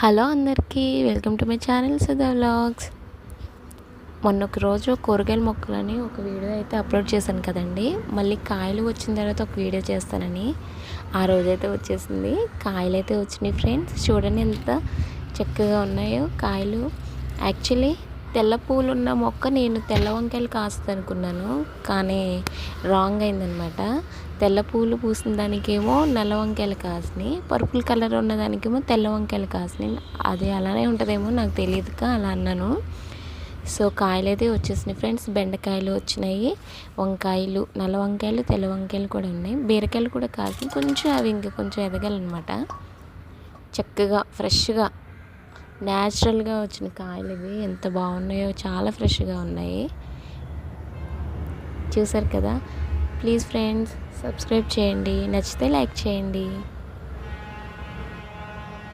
Hello అందరికీ welcome to my channel Sudha vlogs. మొన్న ఒక రోజు కూరగాయల మొక్కలని ఒక వీడియో అయితే అప్లోడ్ చేశాను కదండి. మళ్ళీ కాయలు వచ్చిన తర్వాత ఒక వీడియో చేస్తానని. ఆ రోజైతే వచ్చేసింది. కాయలు అయితే వచ్చినాయి ఫ్రెండ్స్. చూడండి ఎంత చక్కగా ఉన్నాయో కాయలు. యాక్చువల్లీ తెల్ల పూలు ఉన్న మొక్క నేను తెల్ల వంకాయలు కాస్తుంది అనుకున్నాను కానీ రాంగ్ అయిందనమాట తెల్ల పూలు పూసిన దానికేమో నల్ల వంకాయలు కాసినాయి. పర్పుల్ కలర్ ఉన్న దానికేమో తెల్ల వంకాయలు కాసినాయి. అది అలానే ఉంటుందేమో నాకు తెలియదుగా అలా అన్నాను. సో కాయలు అయితే వచ్చేసినాయి ఫ్రెండ్స్. బెండకాయలు వచ్చినాయి. వంకాయలు నల్ల వంకాయలు తెల్ల వంకాయలు కూడా ఉన్నాయి. బీరకాయలు కూడా కాసి కొంచెం అవి ఇంకా కొంచెం ఎదగాలన్నమాట. చక్కగా ఫ్రెష్గా న్యాచురల్గా వచ్చిన కాయలు ఇవి ఎంత బాగున్నాయో చాలా ఫ్రెష్గా ఉన్నాయి. చూసారు కదా? ప్లీజ్ ఫ్రెండ్స్ సబ్స్క్రైబ్ చేయండి. నచ్చితే లైక్ చేయండి.